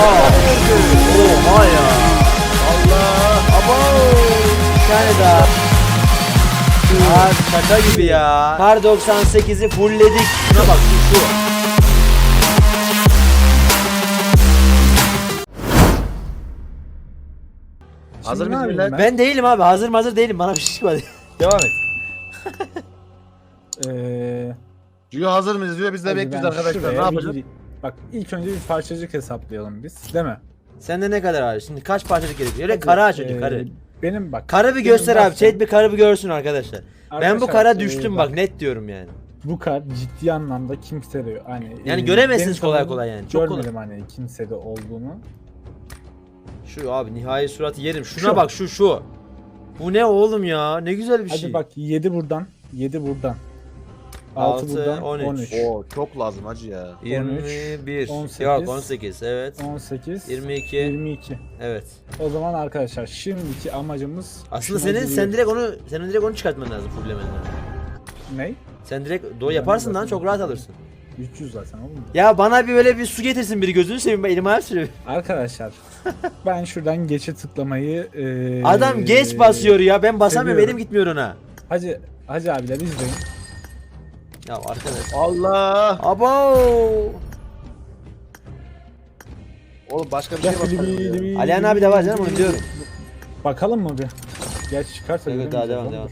Oha. Oha ya. Allah. Abo. Bir tane daha. Abi şaka gibi ya. Kar 98'i fullledik. Şuna bak şu şu. Hazır mıyız millet? Ben değilim abi. Hazır hazır değilim. Bana bir şey çıkmadı. Devam et. Ee, Diyor hazır mıyız diyor biz de bekliyoruz ben arkadaşlar. Ne yapacağız? Bak ilk önce bir parçacık hesaplayalım biz. Değil mi? Sende ne kadar var? Şimdi kaç parçalık gerekiyor? Öyle Hadi, kara aç ee, karı. Benim bak. Karı bir göster abi. Chat bir karı bir görsün arkadaşlar. Ben bu Arkadaşlar, kara düştüm bak net diyorum yani. Bu kar ciddi anlamda kimsede hani Yani e, göremezsiniz kolay kolay yani, çok görmedim hani kimsede olduğunu. Şu abi nihai suratı yerim. Şuna Şu. bak şu şu. Bu ne oğlum ya? Ne güzel bir Hadi şey. bak 7 buradan, 7 buradan. 6 Altı, buradan, 13. 13. Oo çok lazım hacı ya. 21. 18. Yok 18 evet. 18, 22. 22. Evet. O zaman arkadaşlar şimdiki amacımız Aslında şuna senin giriyor- sen direkt onu senin direkt onu çıkartman lazım fullemen lazım. ne? Sen direkt do yaparsın lan çok rahat alırsın. 300 zaten oğlum. Ya bana bir böyle bir su getirsin biri gözünü seveyim ben elime ayağım sürüyor. Arkadaşlar ben şuradan geçe tıklamayı eee Adam geç basıyor ya ben basamıyorum seviyorum. elim gitmiyor ona. Hacı Hacı abiler izleyin. Ya arkadaş. Allah. Abo. Oğlum başka bir şey bakalım. Alihan abi de var canım onu diyorum. Bakalım mı bir? Gerçi çıkarsa Evet daha devam devam.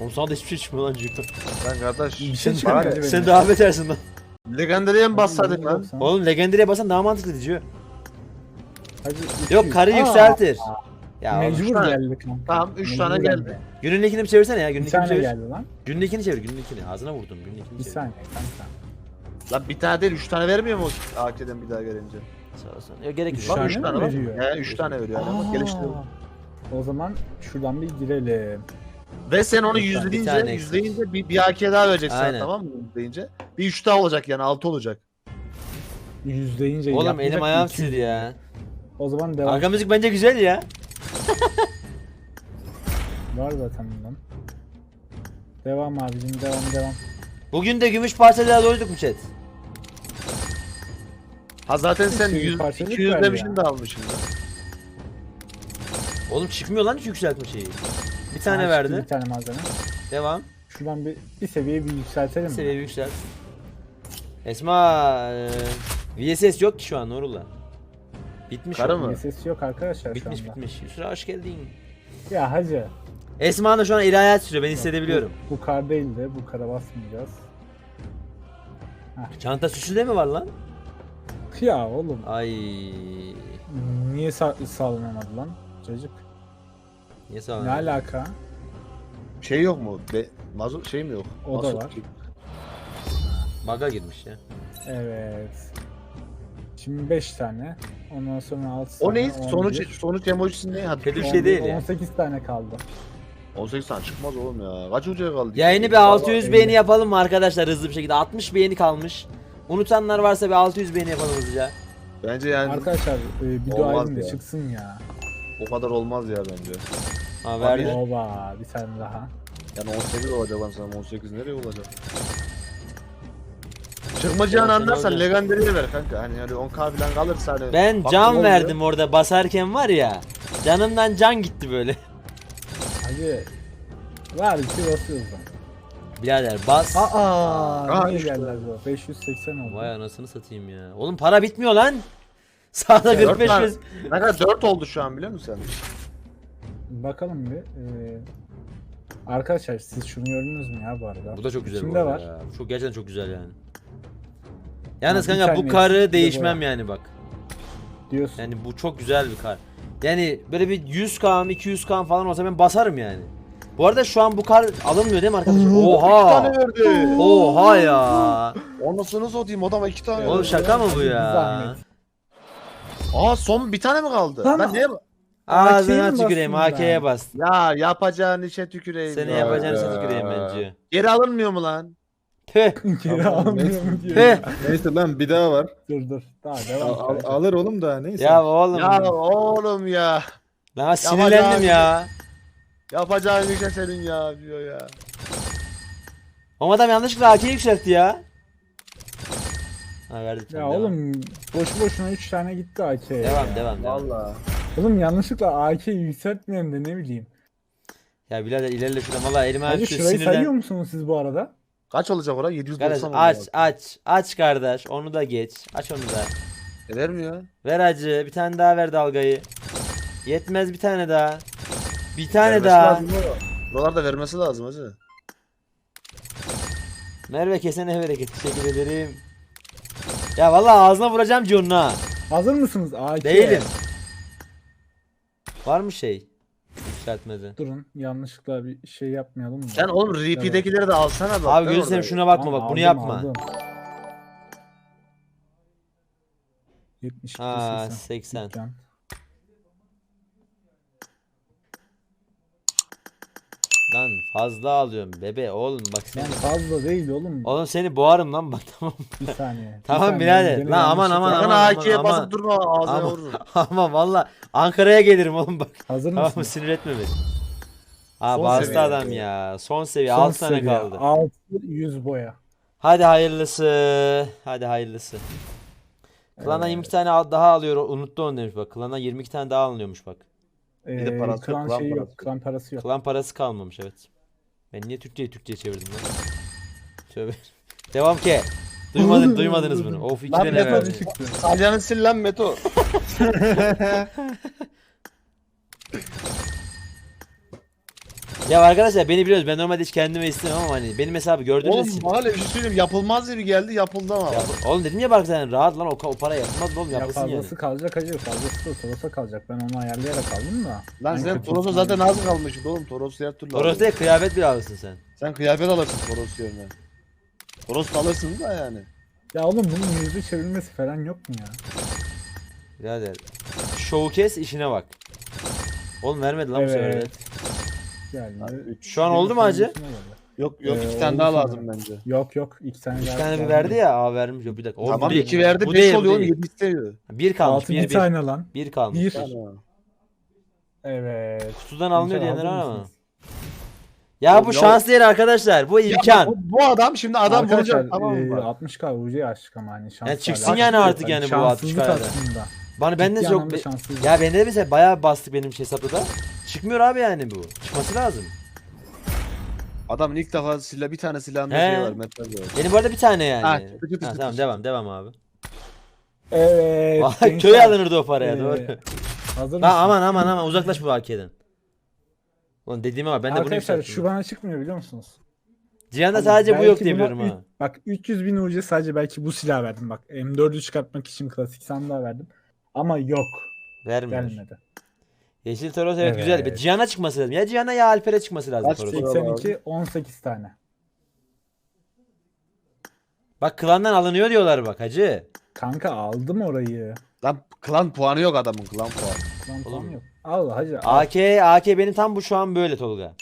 Oğlum sana da hiçbir şey çıkmıyor lan Cüko. Lan kardeş. Bir şey benim. Sen daha betersin lan. Legendary'e mi bassaydık lan? Oğlum Legendary'e basan daha mantıklı diyor. Hadi Yok karı Aa, yükseltir. Ya oğlum, Mecbur tane. geldik lan. Tamam 3 Mecbur tane geldi. günlükini bir çevirsene ya Bir günlükini tane çevir. geldi lan. Günlükini çevir günlükini. Ağzına vurdum günlükini Bir çevir. saniye kanka. Lan bir tane değil 3 tane vermiyor mu AK'den bir daha gelince? Sağ ol sana. Yok gerek Üç yok. Bak tane 3 mi tane var. veriyor? He 3 tane veriyor adamı geliştirdim. O zaman şuradan bir girelim. Ve sen onu Bir tane- bir yüzleyince, tane yüzleyince bir, bir AK daha vereceksin Aynen. tamam mı? Yüzleyince. Bir 3 daha olacak yani 6 olacak. Yüzleyince Oğlum yapmayacak elim ayağım İki- titredi ya. O zaman devam. Arka müzik bence güzel ya. Var zaten bundan. Devam abicim devam devam. Bugün de gümüş parçalara doyduk mu chat? Ha zaten sen Şey, 100, parçalık 200 ver demişsin ya. de almışsın. Oğlum çıkmıyor lan hiç yükseltme şeyi. Bir tane Ha, verdi. Bir tane malzeme. Devam. Şuradan bir, bir seviye bir yükseltelim mi? Seviye yükselt. Esma eee, VSS yok ki şu an Nurullah. Bitmiş Karı o. mı? Ses yok arkadaşlar Bitmiş şu anda. bitmiş. Yusra hoş geldin. Ya hacı. Esma da şu an ilahiyat sürüyor ben hissedebiliyorum. Bu, bu kar değil de bu kara basmayacağız. Çanta süsü de mi var lan? Ya oğlum Ay. niye sa- sağlanamadı lan? Çocuk. Niye Ne alaka? Şey yok mu? Be, mazot şey mi yok? O da Mazot- var. Baga girmiş ya. Evet. Şimdi 5 tane. Ondan sonra 6 O tane. ne? 11. Sonuç sonuç emojisi ne? Hadi. Bir On- şey değil ya. 18 tane kaldı. 18 tane çıkmaz oğlum ya. Kaç hocaya kaldı? Yayını bir Vallahi 600 elli. beğeni yapalım mı arkadaşlar hızlı bir şekilde? 60 beğeni kalmış. Unutanlar varsa bir 600 beğeni yapalım hızlıca. Bence yani Arkadaşlar e, bir dua edin de çıksın ya. o kadar olmaz ya bence. Ha verdi. Oba bir tane daha. Yani 18 olacak lan sana 18 nereye olacak? Çıkmayacağını anlarsan olacak. Legendary'e ver kanka. Hani hani 10k falan kalırsa hani. Ben Baktım can oluyor. verdim orada basarken var ya. Canımdan can gitti böyle. Hadi. Var ki basıyoruz lan. Birader bas. Aa, Aa, niye işte. geldiler bu? 580 oldu. Vay anasını satayım ya. Oğlum para bitmiyor lan. Sağda Dört 45 tane-. Ne kadar 4 oldu şu an biliyor musun sen? Bakalım bir. Ee, arkadaşlar siz şunu gördünüz mü ya bu arada? Bu da çok güzel bu arada var. ya. Bu çok gerçekten çok güzel yani. Yalnız bir kanka bu tane karı değişmem yani bak. Diyorsun. Yani bu çok güzel bir kar. Yani böyle bir 100k 200k falan olsa ben basarım yani. Bu arada şu an bu kar alınmıyor değil mi arkadaşlar? 2 Oha. tane verdi. Oha ya. Anasını satayım adama 2 tane. Oğlum verdi. şaka mı bu ya? zahmet. Aa son bir tane mi kaldı? Lan- Ben niye? Ağzına AK'ye mi tüküreyim bastın AK'ye ben? bas. Ya yapacağın işe tüküreyim. Seni ya. yapacağını sen tüküreyim bence. Geri alınmıyor mu lan? Tüh. Geri Tamam, almıyorum diyor. Tüh. Neyse lan bir daha var. Dur dur. Daha Al- devam. al- alır oğlum da neyse. Ya oğlum. Ya oğlum ya. Lan sinirlendim ya. Yapacağın işe senin ya diyor ya. Ama adam yanlışlıkla AK'yi yükseltti ya. Ha verdik. Ya oğlum boşu boşuna 3 tane gitti AK'ye. Devam ya. devam devam. Valla. Oğlum yanlışlıkla AK'yi yükseltmeyelim de ne bileyim. Ya birader ilerle şuradan valla elime Hacı şurayı sayıyor musunuz siz bu arada? Kaç olacak orada? 790 Kardeş olacak. aç aç aç kardeş onu da geç. Aç onu da. E, vermiyor. Ver hacı bir tane daha ver dalgayı. Yetmez bir tane daha. Bir tane Vermesi daha. lazım. Buralarda vermesi lazım hacı. Merve kesene bereket teşekkür ederim. Ya vallahi ağzına vuracağım ha. Hazır mısınız AK? Değilim. Var mı şey? Yükseltmedi. Durun yanlışlıkla bir şey yapmayalım da. Sen oğlum repeat'tekileri de alsana bak. Abi orada. şuna bakma bak bunu yapma. aldım. 72 Ha 80. 80. Lan fazla alıyorum bebe oğlum bak sen. Lan fazla değil oğlum. Oğlum seni boğarım lan bak tamam. Bir saniye. bir Tamam saniye, birader. Lan aman, yanlışlıkla- aman, Sakın aman, AK'ye aman. basıp durma ağzına Ama, vururum. ama valla Ankara'ya gelirim oğlum bak. Hazır Tamam mı mısınız? sinir etme beni. Son bastı adam ya. Son seviye Son 6 tane seviye, kaldı. 6 100 boya. Hadi hayırlısı. Hadi hayırlısı. Klana 22 tane daha alıyor. Unuttu onu demiş bak. Klana 22 tane daha alınıyormuş bak. Ee, de parası yok, klan klan şeyi yok. parası. Klan parası yok. Klan parası kalmamış evet. Ben niye Türkçeyi Türkçe'ye çevirdim lan? Tövbe. Devam ki. Duymadın, duymadınız bunu. Of iki Lan tane Beto verdi. çıktı. Salyanı sil lan Meto. Ya arkadaşlar beni biliyoruz. Ben normalde hiç kendime istemem ama hani benim hesabı gördüğünüz Oğlum için. bana bir şey söyleyeyim yapılmaz gibi geldi yapıldı ama. Ya, oğlum dedim ya bak sen rahat lan o, ka- o para yapılmaz oğlum Ya yapılsın yani. fazlası kalacak hacı. Fazlası da Toros'a kalacak. Ben onu ayarlayarak aldım da. Lan En sen Toros'a zaten az kalmışsın oğlum. Toros diğer türlü Orası alırdın. da kıyafet bir alırsın sen. Sen kıyafet alırsın Toros yerine. Toros da alırsın da yani. Ya oğlum bunun yüzü çevirmesi falan yok mu ya? Birader. Kes işine bak. Oğlum vermedi lan bu sefer Evet. evet. Yani Şu an oldu mu hacı? Yok yok Ee, iki tane oldu daha lazım bence. Yok yok. iki tane İki geldi. tane bir Geldi. verdi ya. Aa vermiş. Yok bir dakika. Oğlum, Tamam bu değil. iki verdi Bu beş değil, bu oluyor oğlum yedi istemiyor. Bir kalmış. Altı Bir, bir bir. tane lan. Bir kalmış. Bir. Evet. Kutudan alınıyor diyenler var ama. mısınız? Ya bu Ya- şans değil arkadaşlar. Bu Ya imkan. bu, bu adam şimdi adam Arkadaşlar bulacak tamam e, mı? 60k UC'yi açtık ama hani şans. Yani çıksın yani artık yani bu şanssızlık 60K'da. Bana bende Ciddi çok anlamda ya bende de mesela bayağı bastık benim şey hesapta da. Çıkmıyor abi yani bu. Çıkması lazım. Adamın ilk defa silah bir tane silahında He. şey var metal var. Benim bu arada bir tane yani. Ha, Ha, çıtı çıtı çıtı tamam devam devam abi. Evet. Vay, gençler. Köy alınırdı o paraya Ee, doğru. Hazır Ha, mısın? aman aman aman uzaklaş bu AK'den. Ulan dediğime bak ben de bunu Arkadaşlar yükselttim. şu bana çıkmıyor biliyor musunuz? Cihan'da sadece bu belki yok buna biliyorum üç- ha. Bak 300 bin UC sadece belki bu silah verdim bak. M4'ü çıkartmak için klasik sandığa verdim. Ama yok. Vermiyor. Gelmedi. Yeşil Toros evet, Evet. güzel. Bir Cihan'a çıkması lazım. Ya Cihan'a ya Alper'e çıkması lazım Kaç Toros'un. Bravo 82 18 tane. Bak klandan alınıyor diyorlar bak hacı. Kanka aldım orayı. Lan klan puanı yok adamın klan puanı. Lan Oğlum. tam yok. Al hacı. al. AK AK benim tam bu şu an böyle Tolga.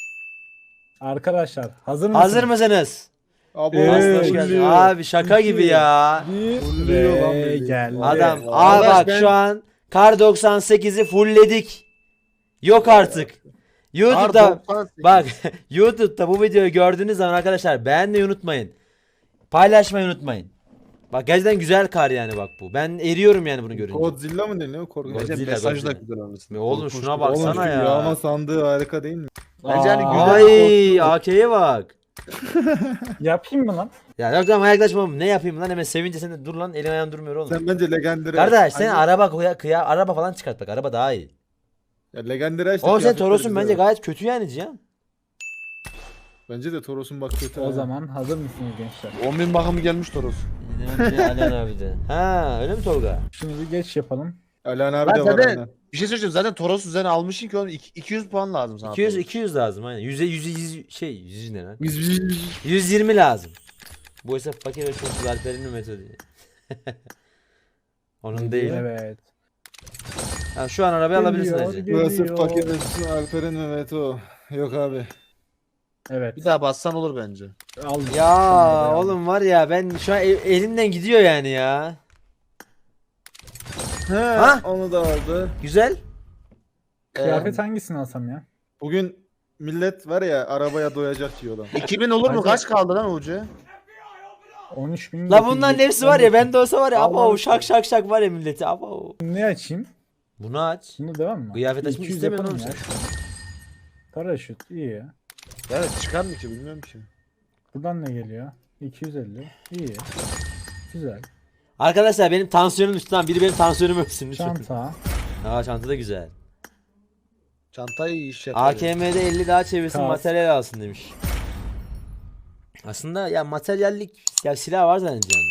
Arkadaşlar hazır mısınız? Hazır mısınız? Ee, Aslı hoş geldin. Abi şaka İki. gibi ya. Bir ve geldi. Adam aa bak ben- şu an Kar 98'i fullledik. Yok artık. YouTube'da Kar 98. bak YouTube'da bu videoyu gördüğünüz zaman arkadaşlar beğenmeyi unutmayın. Paylaşmayı unutmayın. Bak gerçekten güzel kar yani bak bu. Ben eriyorum yani bunu görünce. Godzilla mı deniyor? Korkunç. Bence Godzilla, mesaj da Godzilla. güzel anlasın. Oğlum şuna. Oğlum Baksana şu ya. yağma sandığı harika değil mi? Bence hani güzel. Ay AK'ye bak. Yapayım mı lan? Ya yok tamam yaklaşmam. Ne yapayım lan hemen sevince sen de dur lan elin ayağın durmuyor oğlum. Sen bence legendary Kardeş sen Hani- araba kıya, kıya araba falan çıkart bak araba daha iyi. Ya legendary işte Oğlum sen kıyafetleri Toros'un güzel. bence gayet kötü yani Cihan. Bence de Toros'un bak kötü. O ha. zaman hazır mısınız gençler? 10 bin bakımı gelmiş Toros. Alen abi de. Ha öyle mi Tolga? Şunu bir geç yapalım. Alan abi Lan de var zaten- aynen. Bir şey söyleyeceğim zaten Toros üzerine almışsın ki oğlum iki- 200 puan lazım sana. 200 Toros. 200 lazım aynen. 100'e 100 100 şey 100 ne lan? Biz biz biz. 120 lazım. Bu hesap fakir ve çok Alper'in metodu. Onun değil. Evet. Ha, şu an arabayı alabilirsin Geliyor, hacı. geliyor. Burası fakir Mesut'un Alper'in Mehmet o. Yok abi. Evet. Bir daha bassan olur bence. Aldım. Ya oğlum var ya ben şu an el- elimden gidiyor yani ya. He, Ha? onu da aldı. Güzel. Kıyafet hangisini alsam ya? Bugün millet var ya arabaya doyacak diyor lan. 2000 olur mu? Kaç kaldı lan Ucu? 13 bin. La bunların hepsi var ya bende olsa var ya abo Allah. şak şak şak var ya milleti abo. Ne açayım? Bunu aç. Bunu devam mı? Kıyafet açmak 200 istemiyorum yapalım oğlum ya. Paraşüt iyi ya. Evet çıkar mı ki bilmiyorum ki. Buradan ne geliyor? 250. İyi. Güzel. Arkadaşlar benim tansiyonum düştü lan. Biri benim tansiyonumu ölçsün lütfen. Çanta. Aa çanta da güzel. Çantayı iyi iş yapıyor. AKM'de 50 daha çevirsin Kas. materyal alsın demiş. Aslında ya materyallik ya silah var zaten canım.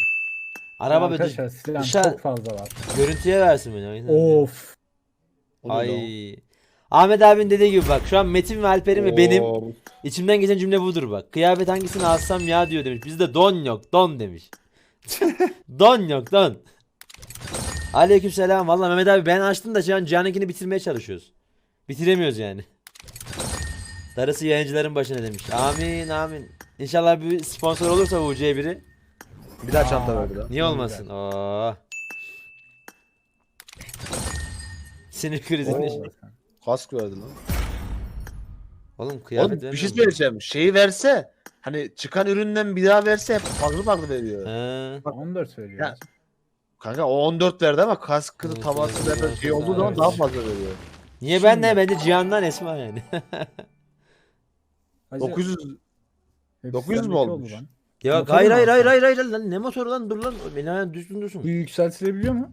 Araba böyle Arkadaşlar silah dışarı- çok fazla var. görüntüye versin beni. o yüzden. Of. O ne lan? Ay. Ahmet abinin dediği gibi bak şu an Metin ve Alper'in ve benim Oo, içimden geçen cümle budur bak. Kıyafet hangisini alsam ya diyor demiş. Bizde don yok don demiş. don yok don. Aleykümselam. Valla Mehmet abi ben açtım da şu an Cihan'ınkini bitirmeye çalışıyoruz. Bitiremiyoruz yani. Darısı yayıncıların başına demiş. Amin amin. İnşallah bir sponsor olursa bu UC biri. Bir daha çanta verdi lan. Niye olmasın? Oo. Sinir krizini. Oo. Kask verdi lan. Oğlum kıyafet Oğlum bir vermiyor şey mu? söyleyeceğim. Şeyi verse hani çıkan üründen bir daha verse hep farklı farklı veriyor. He. 14 veriyor. Ya, Kanka o 14 verdi ama kaskı Evet, tavası evet, şey olduğu zaman daha fazla veriyor. Niye ben ne? Bence Cihan'dan Esma yani. Hacı, 900 hepsi 900 mü sendeki oldu olmuş? Ya hayır mu hayır hayır hayır hayır lan ne motoru lan dur lan beni hemen düştün Bu dursun. yükseltilebiliyor mu?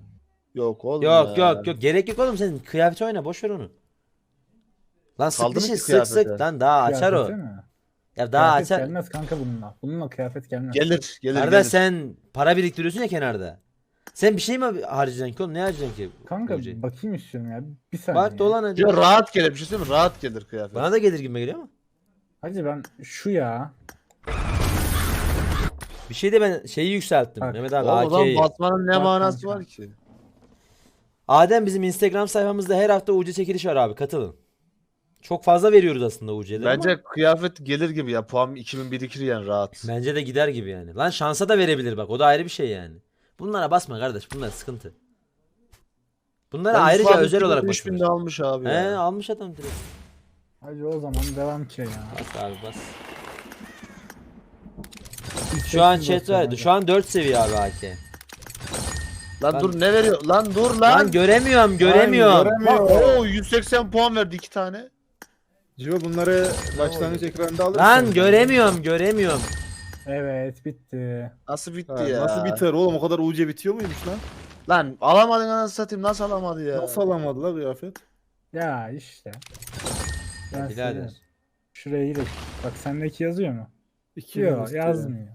yok oğlum Yok ya. yok yok gerek yok oğlum sen kıyafet oyna boş ver onu. Lan sık dişi sık sık lan daha açar o. Mi? Ya daha kıyafet açar. gelmez kanka bununla. Bununla kıyafet gelmez. Gelir gelir Kardeş gelir. sen para biriktiriyorsun ya kenarda. Sen bir şey mi harcayacaksın ki oğlum ne harcayacaksın ki? Kanka Ucu? bakayım istiyorum ya. Bir saniye. Bak dolan hadi. Ya rahat gelir bir şey söyleyeyim mi? Rahat gelir kıyafet. Bana da gelir gibi geliyor ama. Hacı ben şu ya. Bir şey de ben şeyi yükselttim. Bak, Mehmet abi Oğlum o zaman AK'yi. basmanın ne Bak manası kanka. var ki? Adem bizim Instagram sayfamızda her hafta UC çekiliş var abi katılın. Çok fazla veriyoruz aslında UC'de Bence kıyafet gelir gibi ya. Puan 2000 birikir yani rahat. Bence de gider gibi yani. Lan şansa da verebilir bak. O da ayrı bir şey yani. Bunlara basma kardeş. Bunlar sıkıntı. Bunlara Ben ayrıca özel 2000, olarak 3000 basıyoruz. de almış abi He ya. almış adam direkt. Hacı o zaman devam ki ya. Bas abi bas. Şu an chat hacı. Şu an 4 seviye abi AK. Lan Ben- dur ne veriyor? Lan dur lan. Lan göremiyorum göremiyorum. Lan, göremiyor. Oo 180 puan verdi iki tane. Cio bunları başlangıç ekranında alırsın. Lan göremiyorum göremiyorum. Evet bitti. Nasıl bitti Ha, ya? Nasıl biter oğlum o kadar UC bitiyor muymuş lan? Lan alamadın anasını satayım nasıl alamadı ya? Nasıl alamadı la kıyafet? Ya işte. Ben Birader. Şuraya gidelim. Bak sendeki yazıyor mu? İki Yok yazmıyor.